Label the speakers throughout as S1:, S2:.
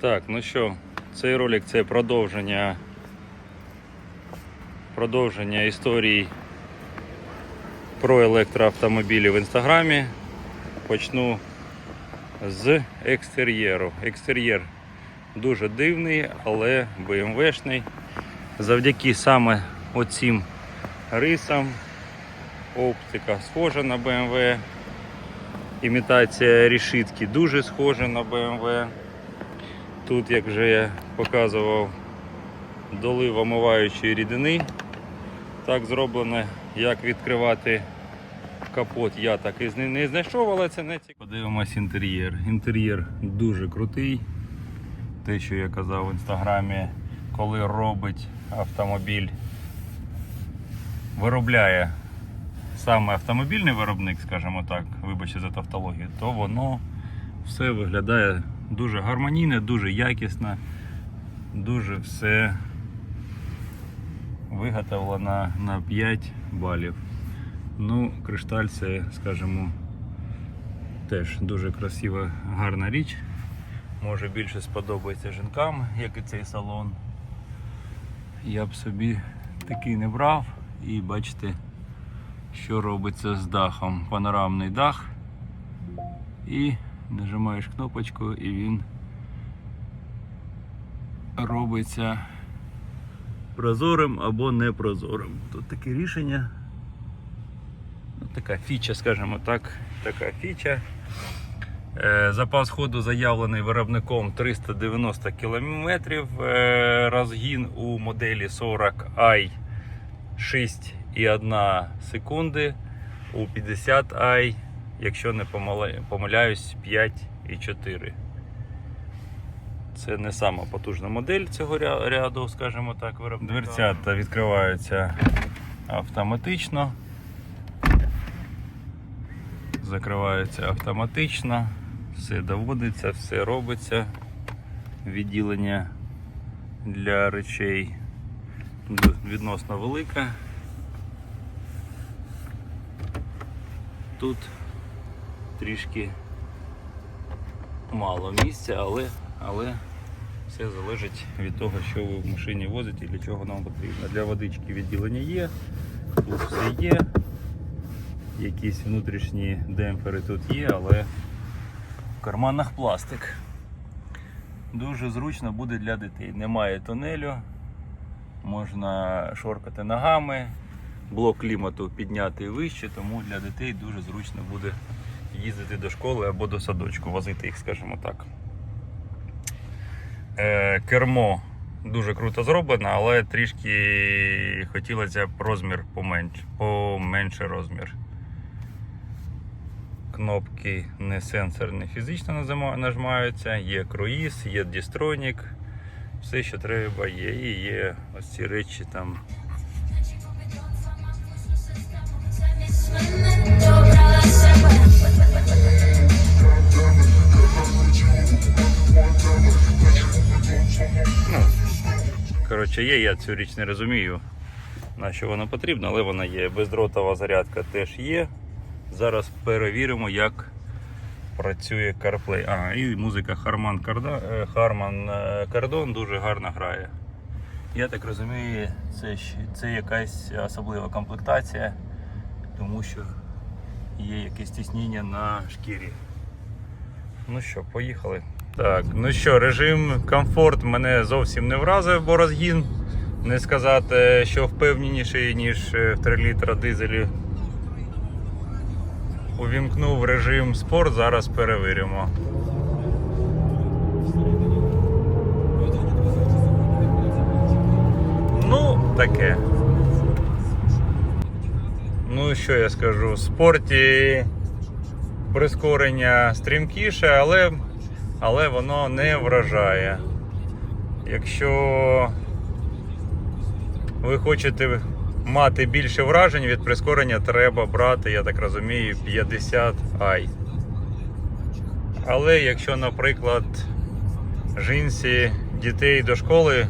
S1: Так, ну що, цей ролик це продовження продовження історій про електроавтомобілі в інстаграмі. Почну з екстер'єру. Екстер'єр дуже дивний, але BMW-шний. Завдяки саме оцім рисам. Оптика схожа на BMW. Імітація рішитки дуже схожа на BMW. Тут, як вже я показував, долив омиваючої рідини. Так зроблено, як відкривати капот, я так і не знайшов, але це не цікаво. Подивимось інтер'єр. Інтер'єр дуже крутий. Те, що я казав в інстаграмі, коли робить автомобіль, виробляє саме автомобільний виробник, скажімо так, вибачте за тавтологію, то воно все виглядає дуже гармонійно, дуже якісно, дуже все виготовлено на 5 балів. Ну, кришталь це, скажімо, теж дуже красива, гарна річ. Може більше сподобається жінкам, як і цей салон. Я б собі такий не брав і бачите, що робиться з дахом. Панорамний дах. І нажимаєш кнопочку і він робиться прозорим або непрозорим. Тут таке рішення. Така фіча, скажімо так, така фіча. Е, Запас ходу заявлений виробником 390 км. Розгін у моделі 40i 6,1 секунди. У 50i, якщо не помиля- помиляюсь, 5,4. Це не сама потужна модель цього ряду, скажімо так, виробника. Дверцята відкриваються автоматично. Закриваються автоматично. Все доводиться, все робиться. Відділення для речей відносно велике. Тут трішки мало місця, але, але все залежить від того, що ви в машині возите і для чого нам потрібно. Для водички відділення є, тут все є. Якісь внутрішні демпфери тут є, але в карманах пластик. Дуже зручно буде для дітей. Немає тунелю, можна шоркати ногами, блок клімату підняти вище, тому для дітей дуже зручно буде їздити до школи або до садочку, возити їх, скажімо так. Е, кермо дуже круто зроблено, але трішки хотілося б розмір поменше, поменше розмір. Кнопки не сенсор, не фізично нажимаються, є круїз, є дістронік, все, що треба є. І є ось ці речі там. Ну, коротше, є, я цю річ не розумію, на що вона потрібна, але вона є. Бездротова зарядка теж є. Зараз перевіримо, як працює CarPlay. А, і музика Harman Kardon, е, е, Kardon дуже гарно грає. Я так розумію, це, це якась особлива комплектація, тому що є якесь тіснення на шкірі. Ну що, поїхали. Так, ну що, режим комфорт мене зовсім не вразив, бо розгін. Не сказати, що впевненіший, ніж е, в 3 літра дизелі. Увімкнув режим спорт, зараз перевіримо. Ну, таке. Ну, що я скажу, в спорті прискорення стрімкіше, але, але воно не вражає. Якщо ви хочете мати більше вражень від прискорення, треба брати, я так розумію, 50 i. Але якщо, наприклад, жінці дітей до школи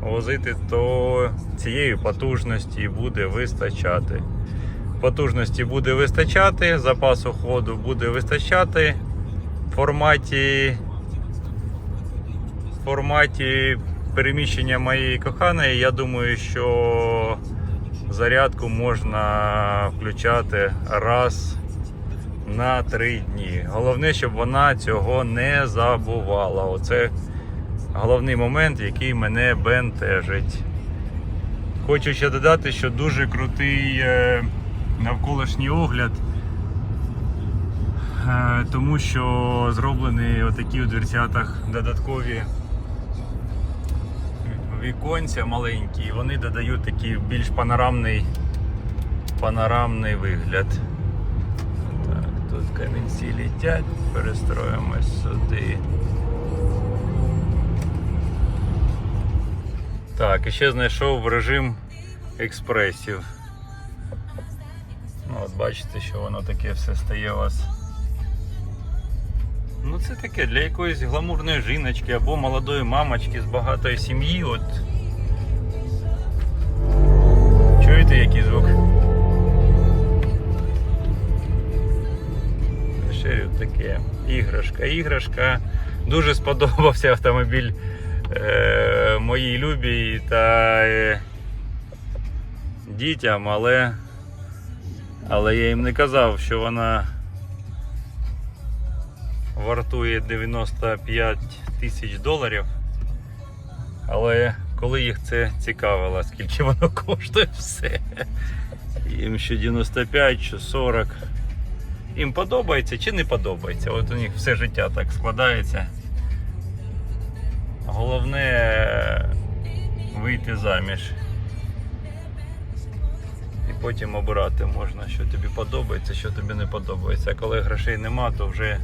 S1: возити, то цієї потужності буде вистачати. Потужності буде вистачати, запасу ходу буде вистачати. Форматі форматі переміщення моєї коханої, я думаю, що зарядку можна включати раз на три дні. Головне, щоб вона цього не забувала. Оце головний момент, який мене бентежить. Хочу ще додати, що дуже крутий е, навколишній огляд. Е, Тому що зроблені отакі у дверцятах додаткові віконця маленькі, і вони додають такий більш панорамний, панорамний вигляд. Так, тут камінці літять, перестроїмось сюди. Так, і ще знайшов режим експресів. Ну, от бачите, що воно таке все стає у вас. Ну це таке для якоїсь гламурної жіночки або молодої мамочки з багатої сім'ї. От. Чуєте який звук? Ще таке. Іграшка. Іграшка. Дуже сподобався автомобіль е, моїй любій та е, дітям, але, але я їм не казав, що вона вартує 95 тисяч доларів. Але коли їх це цікавило, скільки воно коштує все. Їм що 95, що 40. Їм подобається чи не подобається. От у них все життя так складається. Головне вийти заміж. І потім обирати можна, що тобі подобається, що тобі не подобається. А коли грошей нема, то вже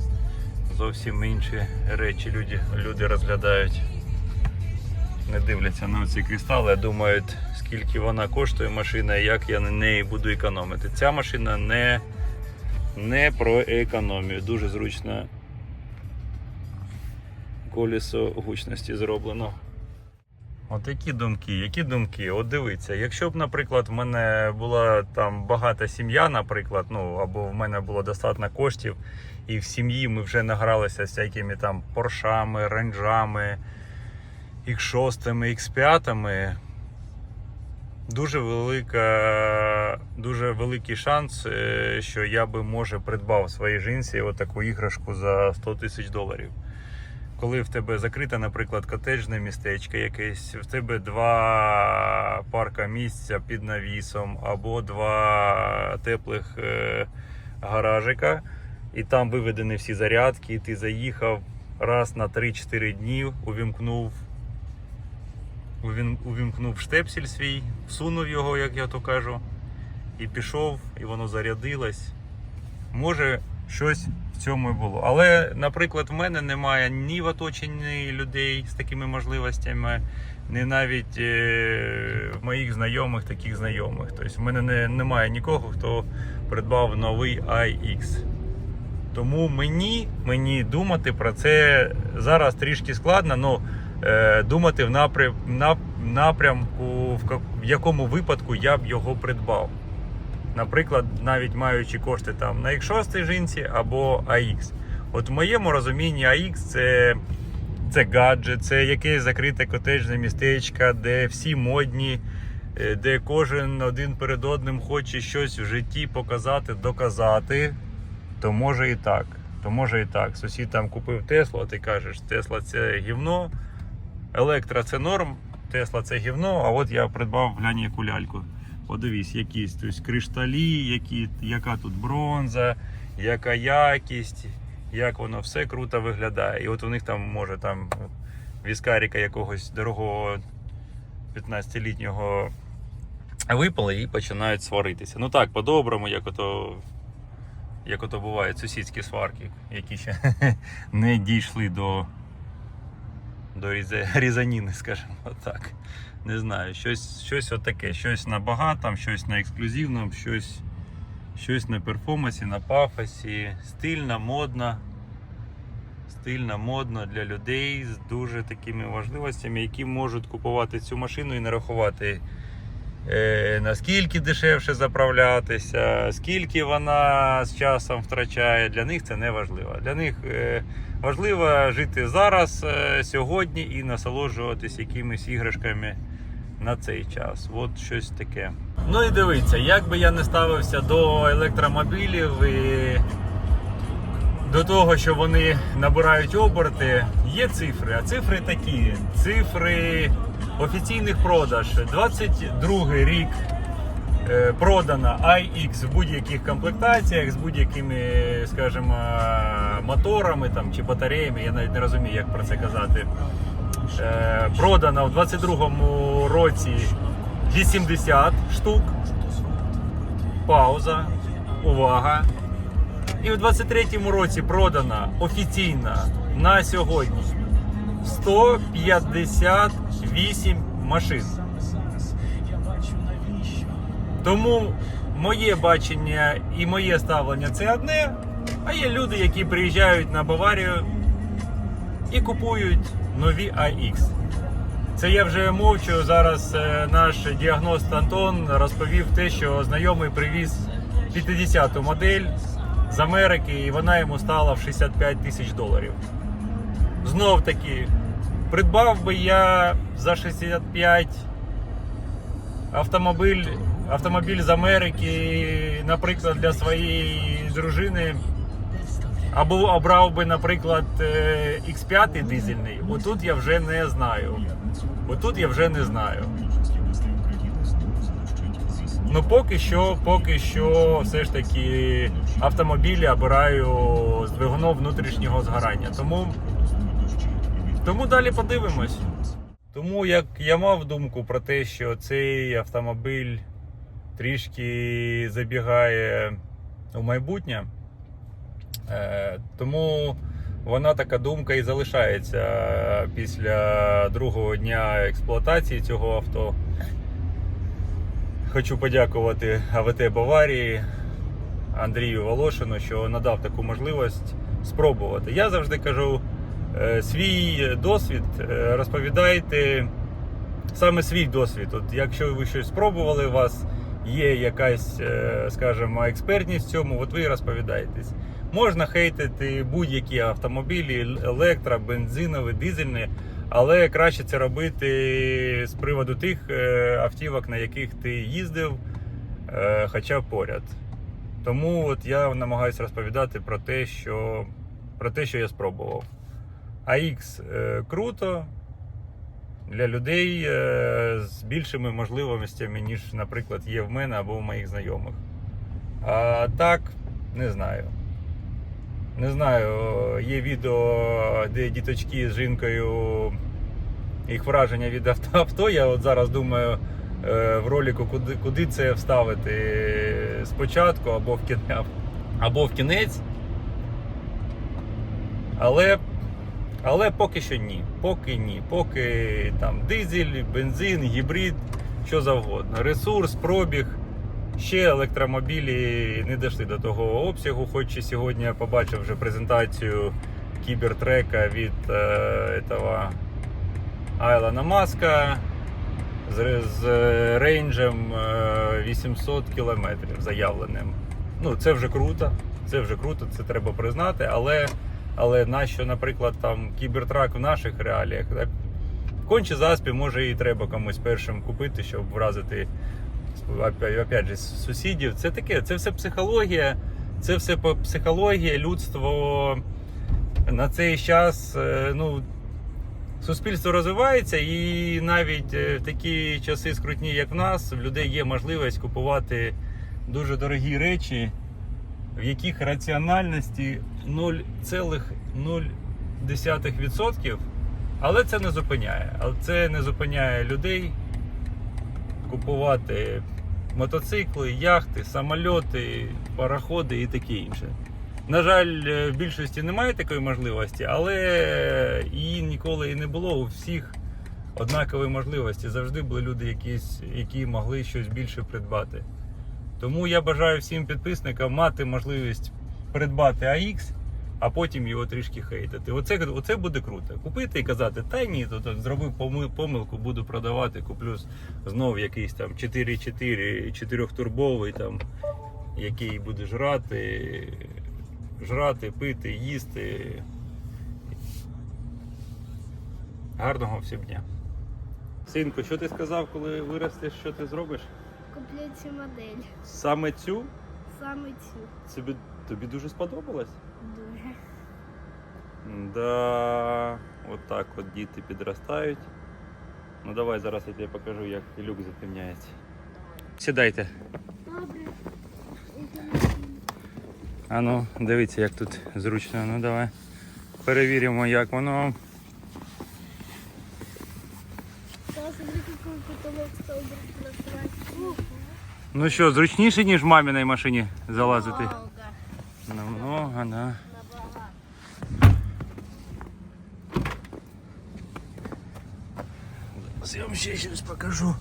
S1: зовсім інші речі люди, люди розглядають. Не дивляться на ці кристали, а думають, скільки вона коштує машина і як я на неї буду економити. Ця машина не, не про економію. Дуже зручно колесо гучності зроблено. От які думки, які думки? От дивіться, якщо б, наприклад, в мене була там багата сім'я, наприклад, ну або в мене було достатньо коштів, і в сім'ї ми вже награлися з всякими там поршами, ренджами, X6, X5, дуже велика, дуже великий шанс, е, що я би може придбав своїй жінці отаку іграшку за 100 тисяч доларів коли в тебе закрите, наприклад, котеджне містечко якесь, в тебе два парка місця під навісом, або два теплих е, гаражика, і там виведені всі зарядки, і ти заїхав раз на 3-4 дні, увімкнув. Увімкнув штепсель свій, всунув його, як я то кажу, і пішов, і воно зарядилось. Може, щось в цьому і було. Але, наприклад, в мене немає ні в оточенні людей з такими можливостями, ні навіть е, моїх знайомих таких знайомих. Тобто в мене не, немає нікого, хто придбав новий iX. Тому мені, мені думати про це зараз трішки складно, але думати в напрям, напрямку, в якому випадку я б його придбав. Наприклад, навіть маючи кошти там на X6 жінці або AX. От в моєму розумінні AX це, це гаджет, це якесь закрите котеджне містечко, де всі модні, е, де кожен один перед одним хоче щось в житті показати, доказати. То може і так. То може і так. Сусід там купив Теслу, а ти кажеш, Тесла це гівно, електро це норм, Тесла це гівно, а от я придбав глянь яку ляльку. Подивись, якісь тобто, кришталі, які, яка тут бронза, яка якість, як воно все круто виглядає. І от у них там може там віскаріка якогось дорогого 15-літнього випали і починають сваритися. Ну так, по-доброму, як ото, як ото бувають сусідські сварки, які ще не дійшли до, до різаніни, скажімо так. Не знаю, щось, щось отаке, щось на багатом, щось на ексклюзивному, щось, щось на перформансі, на пафосі, стильно, модно. Стильно, модно для людей з дуже такими важливостями, які можуть купувати цю машину і не рахувати, е, наскільки дешевше заправлятися, скільки вона з часом втрачає. Для них це не важливо. Для них е, Важливо жити зараз, е, сьогодні і насолоджуватись якимись іграшками на цей час. От щось таке. Ну і дивіться, як би я не ставився до електромобілів і до того, що вони набирають оберти, є цифри. А цифри такі: цифри офіційних продаж. 22 рік е, продано iX в будь-яких комплектаціях з будь-якими, скажімо, моторами там, чи батареями. Я навіть не розумію, як про це казати. Е, Продано в 22-му році 80 штук. Пауза. Увага. І в 23-му році продано офіційно на сьогодні 158 машин. Тому моє бачення і моє ставлення це одне. А є люди, які приїжджають на Баварію і купують нові AX. Це я вже мовчу. Зараз е, наш діагност Антон розповів те, що знайомий привіз 50-ту модель з Америки, і вона йому стала в 65 тисяч доларів. Знов таки, придбав би я за 65 автомобіль, автомобіль з Америки, наприклад, для своєї дружини. Або обрав би, наприклад, е, X5 дизельний. Отут я вже не знаю. Отут я вже не знаю. Ну поки що, поки що, все ж таки автомобілі обираю з двигуном внутрішнього згорання. Тому, тому далі подивимось. Тому як я мав думку про те, що цей автомобіль трішки забігає у майбутнє. Е, Тому вона така думка і залишається після другого дня експлуатації цього авто. Хочу подякувати АВТ Баварії Андрію Волошину, що надав таку можливість спробувати. Я завжди кажу, е, свій досвід е, розповідайте саме свій досвід. От якщо ви щось спробували, у вас є якась, е, скажімо, експертність в цьому, от ви розповідаєтесь. Можна хейтити будь-які автомобілі, електро, бензинові, дизельні, але краще це робити з приводу тих е, автівок, на яких ти їздив, е, хоча поряд. Тому от я намагаюся розповідати про те, що, про те, що я спробував. AX е, круто для людей з більшими можливостями, ніж, наприклад, є в мене або в моїх знайомих. А так, не знаю. Не знаю, є відео, де діточки з жінкою їх враження від авто. Я от зараз думаю е, в ролику, куди, куди це вставити спочатку або в кінець. Або в кінець. Але, але поки що ні. Поки ні. Поки там дизель, бензин, гібрид, що завгодно. Ресурс, пробіг. Ще електромобілі не дійшли до того обсягу, хоч і сьогодні я побачив вже презентацію кібертрека від е, этого Айлона Маска з, з рейнджем е, 800 кілометрів заявленим. Ну, це вже круто, це вже круто, це треба признати, але, але нащо, наприклад, там кібертрак в наших реаліях? Конче заспі може і треба комусь першим купити, щоб вразити опять, же, сусідів. Це таке, це все психологія, це все психологія, людство на цей час. е, Ну, суспільство розвивається, і навіть е, в такі часи скрутні, як в нас, в людей є можливість купувати дуже дорогі речі, в яких раціональності 0,0%. Але це не зупиняє. Але це не зупиняє людей купувати мотоцикли, яхти, самольоти, пароходи і таке інше. На жаль, е, в більшості немає такої можливості, але її ніколи і не було. У всіх однакові можливості. Завжди були люди, якісь, які могли щось більше придбати. Тому я бажаю всім підписникам мати можливість придбати AX, а потім його трішки хейтити. Оце, оце буде круто. Купити і казати, та ні, то, то зробив помилку, буду продавати, куплю знов якийсь там 4.4, 4-турбовий, там, який буде жрати, жрати, пити, їсти. Гарного всім дня. Синку, що ти сказав, коли виростеш, що ти зробиш?
S2: Куплю цю модель.
S1: Саме цю?
S2: Саме цю.
S1: Тобі, тобі дуже сподобалось?
S2: Дуже.
S1: Да, от так от діти підростають. Ну давай зараз я тобі покажу, як люк затемняється. Сідайте.
S2: Добре.
S1: А ну, дивіться, як тут зручно. Ну давай. Перевіримо, як воно. Ну що, зручніше, ніж в маміній машині залазити?
S2: Много.
S1: Намного, да.
S2: Набагато.
S1: Зараз я вам ще щось покажу.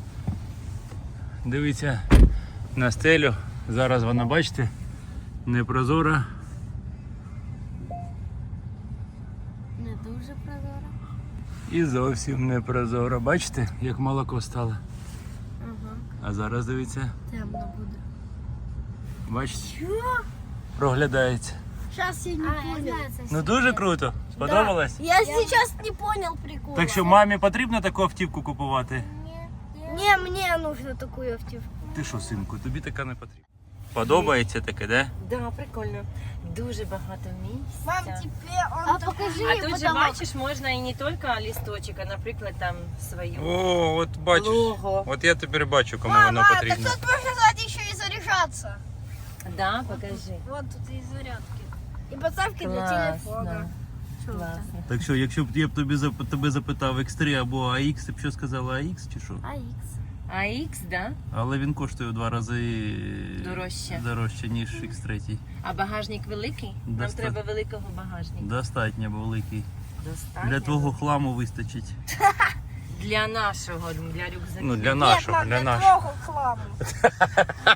S1: Дивіться на стелю. Зараз вона, бачите, не прозора.
S2: Не дуже прозоро.
S1: І зовсім не прозора. Бачите, як молоко стало.
S2: Ага.
S1: А зараз дивіться,
S2: Темно буде.
S1: бачите, проглядається.
S2: Сейчас я не понял.
S1: Ну дуже круто. Сподобалось?
S2: Я сейчас не понял прикола.
S1: Так що мамі потрібно таку автівку купувати?
S2: Не, мне нужно такую автівку.
S1: Ти що, синку, тобі така не потрібна. Подобається таке, де?
S3: Да, прикольно. Дуже багато місця.
S2: Мам, теперь он А покажи
S3: а тут же
S2: потолок.
S3: бачиш, можна і не тільки листочок, а наприклад там свою.
S1: О, от бачиш.
S3: Лого.
S1: От я тепер бачу, кому воно
S2: Мама, так
S1: потрібно.
S2: тут можно сзади еще и заряжаться.
S3: Да, покажи.
S2: Вот тут и зарядки. И подставки для телефона.
S3: Класно.
S1: Так що, якщо б я б тобі зап- тебе запитав X3 або AX, ти б що сказала AX чи що?
S3: А X, да?
S1: Але він коштує в два рази
S3: Дорожче.
S1: дорожче ніж X3.
S3: А багажник великий? Нам
S1: Доста-
S3: треба великого багажника.
S1: Достатньо великий.
S3: Достатньо.
S1: Для твого хламу вистачить.
S3: Для нашого, для рюкзаків.
S1: Ну, для нашого, для нашого.
S2: твого хламу.